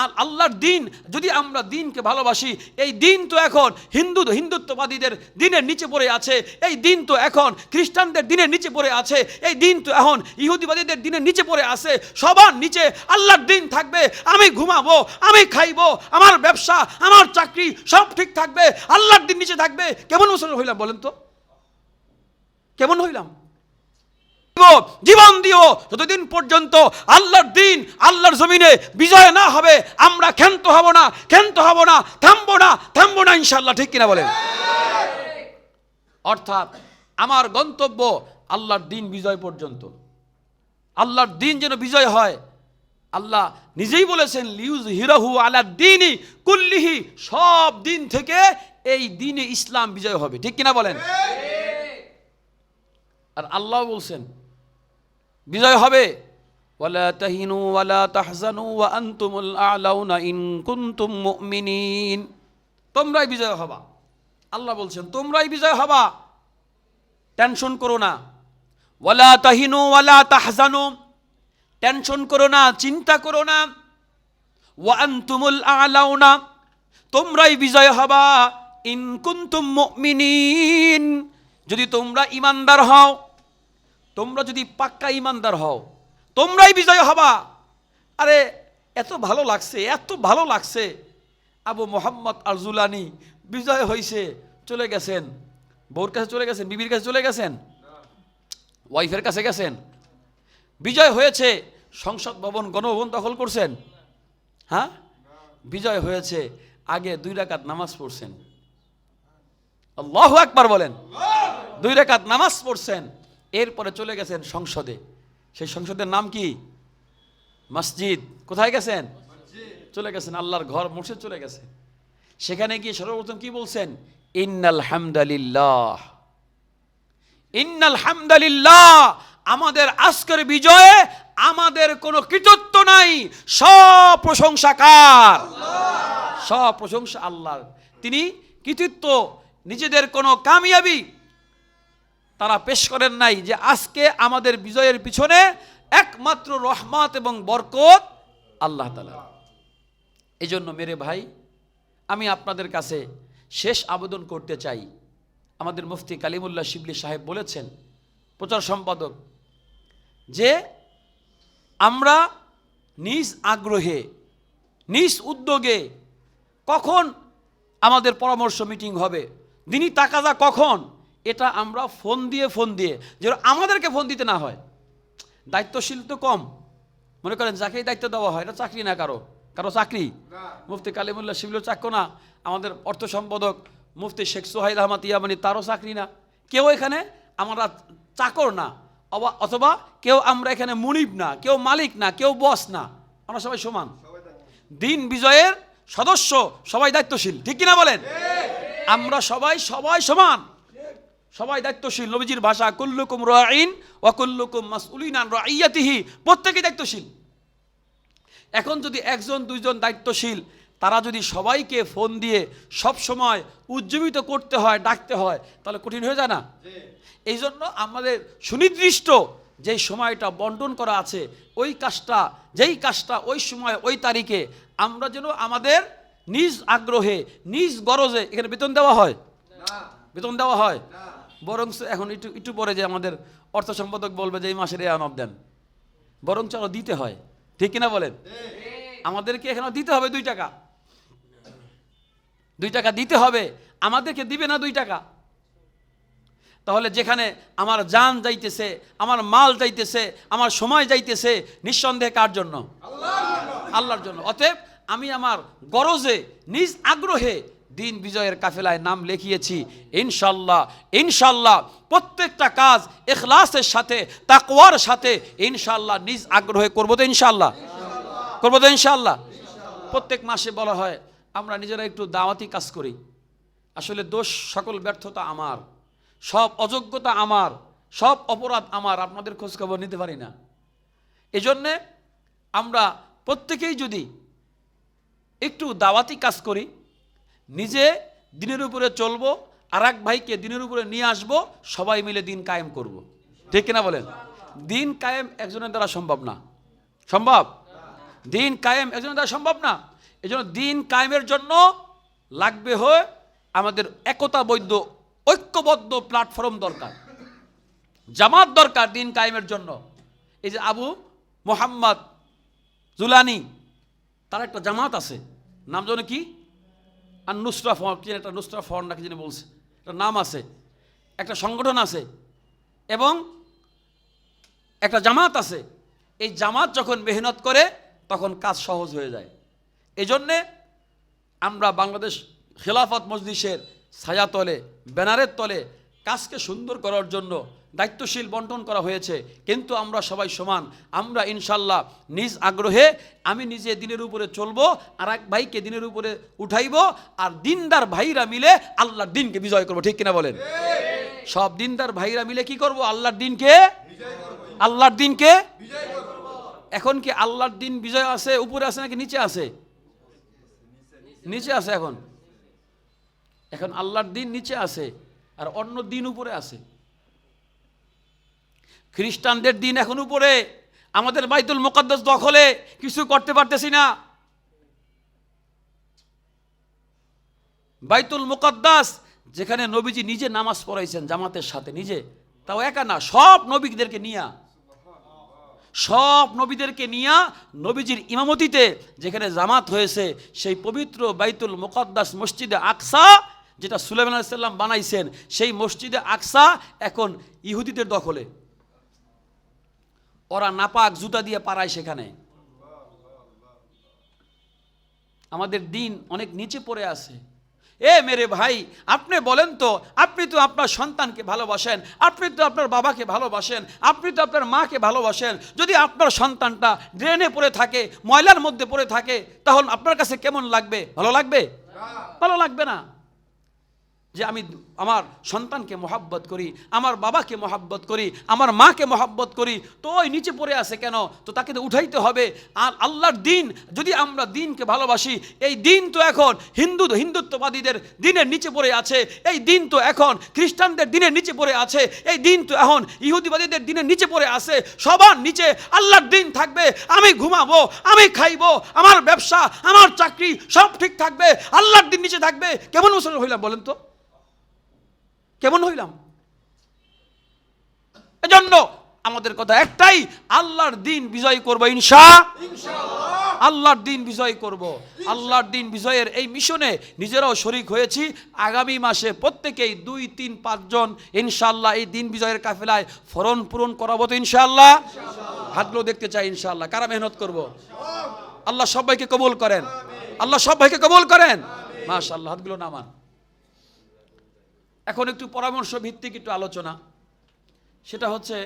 আর আল্লাহর দিন, যদি আমরা দিনকে ভালোবাসি, এই দিন তো এখন হিন্দু, হিন্দুত্ববাদীদের দিনের নিচে পড়ে আছে, এই দিন তো এখন খ্রিস্টানদের দিনের নিচে পড়ে আছে, এই দিন তো এখন ইহুদিবাদীদের দিনের নিচে পড়ে আছে, সবার নিচে আল্লাহর দিন থাকবে, আমি ঘুমাবো, আমি খাইবো, আমার ব্যবসা, আমার চাকরি সব ঠিক থাকবে, আল্লাহর দিন নিচে থাকবে, কেমন মুসলমান হইলাম বলেন তো? কেমন হইলাম? জীবন দিও। যতদিন পর্যন্ত আল্লাহর দিন আল্লাহর জমিনে বিজয় না হবে আমরা ক্ষান্ত হব না ক্ষান্ত হব না থামবো না থামবো না ইনশাল্লাহ ঠিক কিনা বলেন? অর্থাৎ আমার গন্তব্য আল্লাহর দিন বিজয় পর্যন্ত। আল্লাহর দিন যেন বিজয় হয় আল্লাহ নিজেই বলেছেন লিউজ হিরাহু আলা দিনই কুল্লিহি সব দিন থেকে এই দিনে ইসলাম বিজয় হবে ঠিক কিনা বলেন? আর আল্লাহ বলছেন বিজয় হবে। ওয়ালা তাহিনু ওয়ালা তাহজানু ওয়া আনতুমুল আলাউনা ইন কুনতুম মুমিনিন। তোমরাই বিজয় হবা। আল্লাহ বলছেন, তোমরাই বিজয় হবা। টেনশন করো না। ওয়ালা তাহিনু ওয়ালা তাহজানু, টেনশন করো না, চিন্তা করো না। ওয়া আনতুমুল আলাউনা, তোমরাই বিজয় হবা। ইন কুনতুম মুমিনিন। যদি তোমরা ইমানদার হও তোমরা যদি পাক্কা ইমানদার হও, তোমরাই বিজয় হবা। আরে, এত ভালো লাগছে, এত ভালো লাগছে। আবু মোহাম্মদ আরজুলানি বিজয় হয়েছে চলে গেছেন। বউর কাছে চলে গেছেন, বিবির কাছে চলে গেছেন? ওয়াইফের কাছে গেছেন? বিজয় হয়েছে, সংসদ ভবন, গণভবন দখল করছেন? হ্যাঁ? বিজয় হয়েছে, আগে দুই রাকাত নামাজ পড়ছেন। আল্লাহ একবার বলেন। দুই রেখাত নামাজ পড়ছেন। এরপরে চলে গেছেন সংসদে। সেই সংসদের নাম কি? মসজিদ। কোথায় গেছেন? চলে গেছেন, আল্লাহর ঘর মসজিদ চলে গেছে সেখানে গিয়ে সর্বপ্রথম কি বলছেন? ইন্নাল হামদালিল্লাহ। ইন্নাল হামদালিল্লাহ। আমাদের আজকের বিজয়ে আমাদের কোনো কৃতিত্ব নাই। সব প্রশংসা কার? সব প্রশংসা আল্লাহর। তিনি কৃতিত্ব, নিজেদের কোনো কামিয়াবি তারা পেশ করেন নাই যে আজকে আমাদের বিজয়ের পিছনে একমাত্র রহমত এবং বরকত আল্লাহ তালা এই জন্য মেরে ভাই, আমি আপনাদের কাছে শেষ আবেদন করতে চাই। আমাদের মুফতি কালিমুল্লাহ শিবলি সাহেব বলেছেন, প্রচার সম্পাদক, যে আমরা নিজ আগ্রহে, নিজ উদ্যোগে কখন আমাদের পরামর্শ মিটিং হবে, দিনই তাকাজা কখন? এটা আমরা ফোন দিয়ে ফোন দিয়ে যেন আমাদেরকে ফোন দিতে না হয়। দায়িত্বশীল তো কম। মনে করেন যাকেই দায়িত্ব দেওয়া হয় এটা চাকরি না কারও। কারও চাকরি। মুফতি কালিমুল্লাহ শিবলুর চাক্য না। আমাদের অর্থ সম্পাদক মুফতি শেখ সোহাইদ আহমদ ইয়ামানি তারও চাকরি না। কেউ এখানে আমরা চাকর না। অবা- অথবা কেউ আমরা এখানে মুনিব না কেউ মালিক না কেউ বস না। আমরা সবাই সমান। দিন বিজয়ের সদস্য সবাই দায়িত্বশীল। ঠিক কিনা বলেন? আমরা সবাই সবাই সমান। সবাই দায়িত্বশীল। নবীজির ভাষা কুল্লুকুম রাইন ওয়াকুল্লুকুম মাসউলিন আন রাইয়াতিহি প্রত্যেকেই দায়িত্বশীল। এখন যদি একজন দুইজন দায়িত্বশীল তারা যদি সবাইকে ফোন দিয়ে সব সময় উজ্জীবিত করতে হয় ডাকতে হয় তাহলে কঠিন হয়ে যায় না? এই জন্য আমাদের সুনির্দিষ্ট যেই সময়টা বন্টন করা আছে ওই কাজটা যেই কাজটা ওই সময় ওই তারিখে আমরা যেন আমাদের নিজ আগ্রহে নিজ গরজে এখানে বেতন দেওয়া হয়? বেতন দেওয়া হয়? বরং এখন একটু একটু পরে যে আমাদের অর্থ সম্পাদক বলবে যে এই মাসের এ আনব দেন। বরং চলো দিতে হয়। ঠিক কিনা বলেন? আমাদেরকে এখানে দিতে হবে দুই টাকা। দুই টাকা দিতে হবে আমাদেরকে দিবে না দুই টাকা। তাহলে যেখানে আমার যান যাইতেছে আমার মাল যাইতেছে আমার সময় যাইতেছে নিঃসন্দেহে কার জন্য। আল্লাহর জন্য। অতএব আমি আমার গরজে নিজ আগ্রহে দিন বিজয়ের কাফেলায় নাম লিখিয়েছি। ইনশাল্লাহ ইনশাল্লাহ প্রত্যেকটা কাজ এখলাসের সাথে, তাকওয়ার সাথে ইনশাল্লাহ নিজ আগ্রহে করব তো ইনশাল্লাহ? করব তো ইনশাল্লাহ? প্রত্যেক মাসে বলা হয়, আমরা নিজেরা একটু দাওয়াতি কাজ করি। আসলে দোষ সকল ব্যর্থতা আমার। সব অযোগ্যতা আমার। সব অপরাধ আমার। আপনাদের খোঁজখবর নিতে পারি না। এজন্যে আমরা প্রত্যেকেই যদি একটু দাওয়াতি কাজ করি নিজে দিনের উপরে চলবো আর এক ভাইকে দিনের উপরে নিয়ে আসব, সবাই মিলে দিন কায়েম করব। ঠিক কিনা বলেন? দিন কায়েম একজনের দ্বারা সম্ভব না। সম্ভব? দিন কায়েম একজনের দ্বারা সম্ভব না। এই জন্য দিন কায়েমের জন্য লাগবে হয় আমাদের একতা বৈধ ঐক্যবদ্ধ প্ল্যাটফর্ম দরকার। জামাত দরকার দিন কায়েমের জন্য। এই যে আবু মোহাম্মদ জুলানি, তার একটা জামাত আছে। নাম যেন কি? আর নুসরা ফর কি একটা নুসরা ফর নাকি যিনি বলছে, একটা নাম আছে, একটা সংগঠন আছে, এবং একটা জামাত আছে। এই জামাত যখন মেহনত করে, তখন কাজ সহজ হয়ে যায়। এই জন্যে আমরা বাংলাদেশ খেলাফত মজলিসের ছায়া তলে ব্যানারের তলে কাজকে সুন্দর করার জন্য দায়িত্বশীল বন্টন করা হয়েছে, কিন্তু আমরা সবাই সমান। আমরা ইনশাল্লাহ নিজ আগ্রহে আমি নিজে দিনের উপরে চলবো, আর এক ভাইকে দিনের উপরে উঠাইব, আর দিনদার ভাইরা মিলে আল্লাহর দিনকে বিজয় করব। ঠিক কিনা বলেন? সব দিনদার ভাইরা মিলে কি করব? আল্লাহর দিনকে? আল্লাহর দিনকে? এখন কি আল্লাহর দিন বিজয় আছে, উপরে আছে নাকি নিচে আছে? নিচে আছে এখন। এখন আল্লাহর দিন নিচে আছে। আর অন্য দিন উপরে আছে। খ্রিস্টানদের দিন এখন উপরে। আমাদের বাইতুল মোকাদ্দাস দখলে কিছু করতে পারতেছি না। বাইতুল মুকদ্দাস, যেখানে নবীজি নিজে নামাজ পড়াইছেন জামাতের সাথে, নিজে। তাও একা না, সব নবীদেরকে নিয়া। সব নবীদেরকে নিয়া নবীজির ইমামতিতে যেখানে জামাত হয়েছে, সেই পবিত্র বাইতুল মোকাদ্দাস মসজিদে আকসা যেটা সুলেমান আলাইসাল্লাম বানাইছেন সেই মসজিদে আকসা এখন ইহুদিদের দখলে। ওরা নাপাক জুতা দিয়ে পারায় সেখানে। আমাদের দিন অনেক নিচে পড়ে আছে। এ মেরে ভাই আপনি বলেন তো আপনি তো আপনার সন্তানকে ভালোবাসেন আপনি তো আপনার বাবাকে ভালোবাসেন আপনি তো আপনার মাকে ভালোবাসেন। যদি আপনার সন্তানটা ড্রেনে পড়ে থাকে ময়লার মধ্যে পড়ে থাকে তখন আপনার কাছে কেমন লাগবে? ভালো লাগবে? ভালো লাগবে না? যে আমি আমার সন্তানকে মহাব্বত করি, আমার বাবাকে মহাব্বত করি, আমার মাকে মহাব্বত করি, তো ওই নিচে পড়ে আছে কেন? তো তাকে তো উঠাইতে হবে। আর আল্লাহর দিন, যদি আমরা দিনকে ভালোবাসি, এই দিন তো এখন হিন্দু, হিন্দুত্ববাদীদের দিনের নিচে পড়ে আছে, এই দিন তো এখন খ্রিস্টানদের দিনের নিচে পড়ে আছে, এই দিন তো এখন ইহুদিবাদীদের দিনের নিচে পড়ে আছে, সবার নিচে আল্লাহর দিন থাকবে, আমি ঘুমাবো, আমি খাইবো, আমার ব্যবসা, আমার চাকরি সব ঠিক থাকবে, আল্লাহর দিন নিচে থাকবে। কেমন মুসলমান হইলাম বলেন তো? কেমন হইলাম? এজন্য আমাদের কথা একটাই, আল্লাহর দিন বিজয় করব ইনশা আল্লাহর দিন বিজয় করব। আল্লাহর দিন বিজয়ের এই মিশনে নিজেরাও শরিক হয়েছি। আগামী মাসে প্রত্যেকেই দুই, তিন, পাঁচজন ইনশাল্লাহ এই দিন বিজয়ের কাফেলায় ফরন পূরণ করাবো তো ইনশাল্লাহ হাতগুলো দেখতে চাই ইনশাল্লাহ কারা মেহনত করব? আল্লাহ সবাইকে কবুল করেন। আল্লাহ সবাইকে কবুল করেন। মাশাল্লাহ হাতগুলো নামান। এখন একটু পরামর্শ ভিত্তিক একটু আলোচনা। সেটা হচ্ছে